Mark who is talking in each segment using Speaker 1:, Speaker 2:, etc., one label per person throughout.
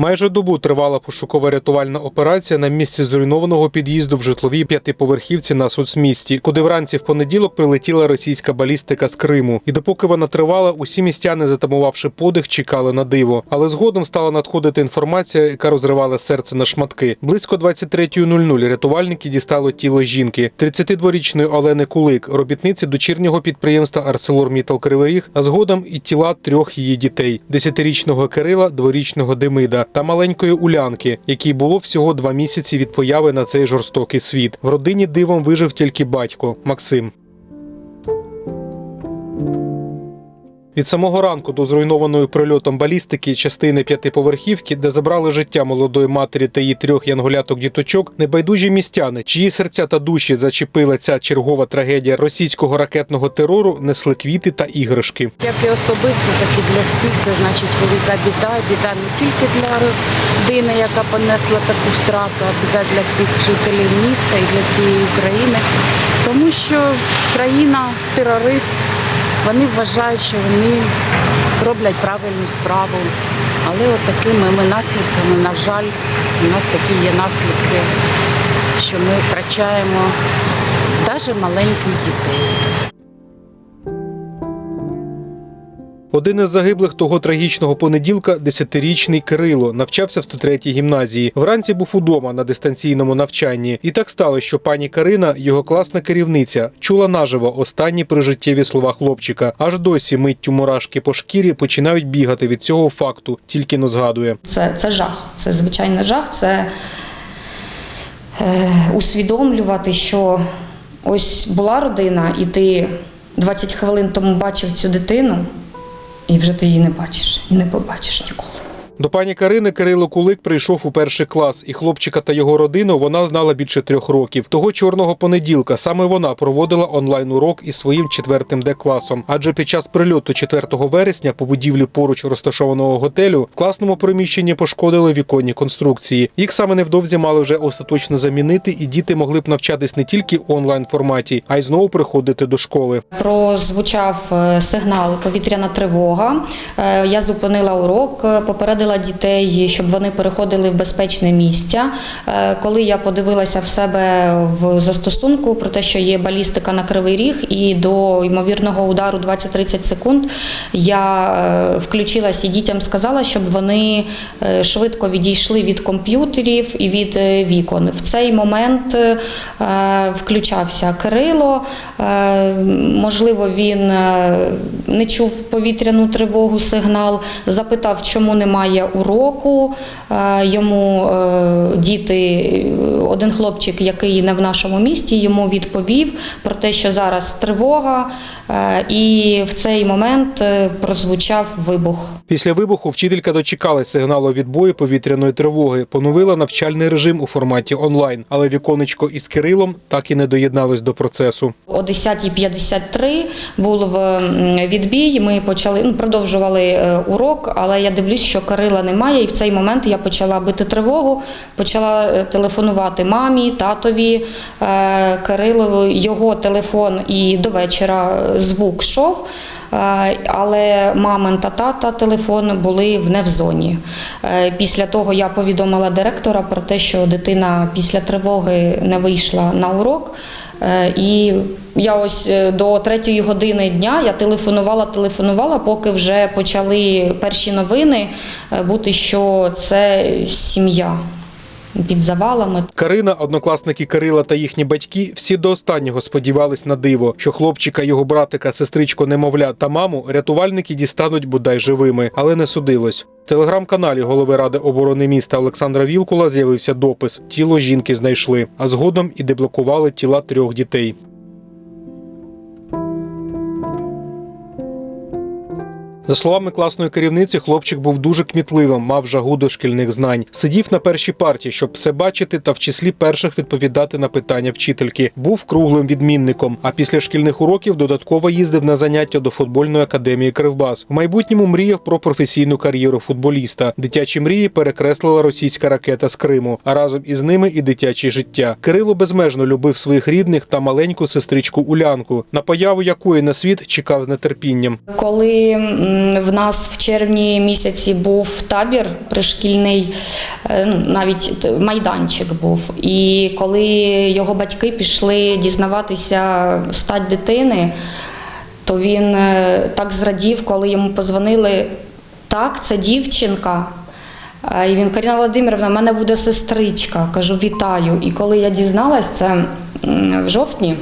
Speaker 1: Майже добу тривала пошукова рятувальна операція на місці зруйнованого під'їзду в житловій п'ятиповерхівці на соцмісті, куди вранці в понеділок прилетіла російська балістика з Криму. І допоки вона тривала, усі містяни, затамувавши подих, чекали на диво. Але згодом стала надходити інформація, яка розривала серце на шматки. Близько 23.00 рятувальники дістали тіло жінки, 32-річної Олени Кулик, робітниці дочірнього підприємства Арселормітал Кривий а згодом і тіла трьох її дітей: 10-річного Кирила, дворічного Демида та маленької Улянки, якій було всього два місяці від появи на цей жорстокий світ. В родині дивом вижив тільки батько Максим. Від самого ранку до зруйнованої прильотом балістики частини п'ятиповерхівки, де забрали життя молодої матері та її трьох янголяток діточок, небайдужі містяни, чиї серця та душі зачепила ця чергова трагедія російського ракетного терору, несли квіти та іграшки.
Speaker 2: Як і особисто, так і для всіх це значить велика біда. Біда не тільки для родини, яка понесла таку втрату, а біда для всіх жителів міста і для всієї України. Тому що країна терорист, вони вважають, що вони роблять правильну справу. Але от такими ми наслідками, на жаль, у нас такі є наслідки, що ми втрачаємо навіть маленьких дітей.
Speaker 1: Один із загиблих того трагічного понеділка, 10-річний Кирило, навчався в 103-й гімназії. Вранці був удома на дистанційному навчанні. І так стало, що пані Карина, його класна керівниця, чула наживо останні прижиттєві слова хлопчика. Аж досі миттю мурашки по шкірі починають бігати від цього факту, тільки но згадує.
Speaker 3: Це, це жах, це звичайно жах. Це е, усвідомлювати, що ось була родина, і ти 20 хвилин тому бачив цю дитину, і вже ти її не бачиш і не побачиш ніколи.
Speaker 1: До пані Карини Кирило Кулик прийшов у перший клас, і хлопчика та його родину вона знала більше трьох років. Того чорного понеділка саме вона проводила онлайн урок із своїм четвертим Д класом. Адже під час прильоту 4 вересня по будівлі поруч розташованого готелю в класному приміщенні пошкодили віконні конструкції. Їх саме невдовзі мали вже остаточно замінити, і діти могли б навчатись не тільки в онлайн форматі, а й знову приходити до школи.
Speaker 3: Прозвучав е, сигнал повітряна тривога. Е, Я зупинила урок, е, попередила дітей, щоб вони переходили в безпечне місця. Е, Коли я подивилася в себе в застосунку про те, що є балістика на кривий ріг, і до ймовірного удару 20-30 секунд, я е, включилась і дітям сказала, щоб вони е, швидко відійшли від комп'ютерів і від вікон. В цей момент включався Кирило. Можливо, він не чув повітряну тривогу, сигнал, запитав, чому немає уроку. Е, Йому е, діти, один хлопчик, який не в нашому місті, йому відповів про те, що зараз тривога, е, і в цей момент прозвучав вибух.
Speaker 1: Після вибуху вчителька дочекалась сигналу відбою повітряної тривоги, поновила навчальний режим у форматі онлайн, але віконечко із Кирилом так і не доєдналось до процесу.
Speaker 3: О 10.53 був відбій. Ми почали ну, продовжували урок, але я дивлюсь, що Кирила немає. І в цей момент я почала бити тривогу, почала е, телефонувати мамі, татові е, Кирилову. Його телефон і до вечора звук йшов. Е, Але мамин та тата телефон були в зоні. Е, Після того я повідомила директора про те, що дитина після тривоги не вийшла на урок. Е, І я ось до третьої години дня я телефонувала, телефонувала, поки вже почали перші новини бути, що це сім'я під завалами.
Speaker 1: Карина, однокласники Кирила та їхні батьки всі до останнього сподівались на диво, що хлопчика, його братика, сестричку, немовля та маму рятувальники дістануть бодай живими, але не судилось. В телеграм-каналі голови ради оборони міста Олександра Вілкула з'явився допис: тіло жінки знайшли, а згодом і деблокували тіла трьох дітей. За словами класної керівниці, хлопчик був дуже кмітливим, мав жагу до шкільних знань. Сидів на першій парті, щоб все бачити, та в числі перших відповідати на питання вчительки. Був круглим відмінником. А після шкільних уроків додатково їздив на заняття до футбольної академії Кривбас. В майбутньому мріяв про професійну кар'єру футболіста. Дитячі мрії перекреслила російська ракета з Криму, а разом із ними і дитяче життя. Кирило безмежно любив своїх рідних та маленьку сестричку Улянку, на появу якої на світ чекав з нетерпінням.
Speaker 3: Коли в нас в червні місяці був табір пришкільний, е, ну, навіть майданчик був. І коли його батьки пішли дізнаватися стать дитини, то він е, так зрадів, коли йому позвонили. Так, це дівчинка. Е, І він Каріна Володимирівна, в мене буде сестричка. Кажу, вітаю. І коли я дізналась, це в жовтні,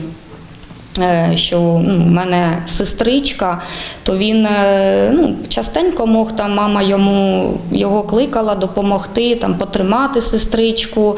Speaker 3: що ну, в мене сестричка, то він е, ну, частенько мог там мама йому його кликала допомогти, там, потримати сестричку,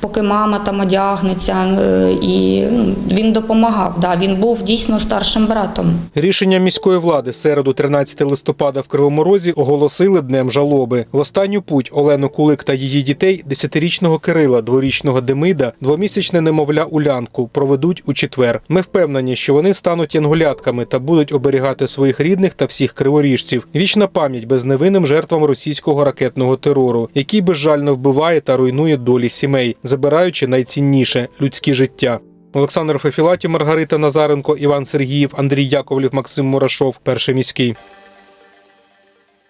Speaker 3: поки мама там одягнеться. е, І ну, він допомагав. Да, він був дійсно старшим братом.
Speaker 1: Рішення міської влади середу 13 листопада в Кривому Розі оголосили днем жалоби. В останню путь Олену Кулик та її дітей, десятирічного Кирила, дворічного Демида, двомісячне немовля Улянку проведуть у четвер. Ми впевнені, що вони стануть янгулятками та будуть оберігати своїх рідних та всіх криворіжців. Вічна пам'ять безневинним жертвам російського ракетного терору, який безжально вбиває та руйнує долі сімей, забираючи найцінніше людське життя. Олександр Фефілаті, Маргарита Назаренко, Іван Сергіїв, Андрій Яковлів, Максим Мурашов. Перший міський.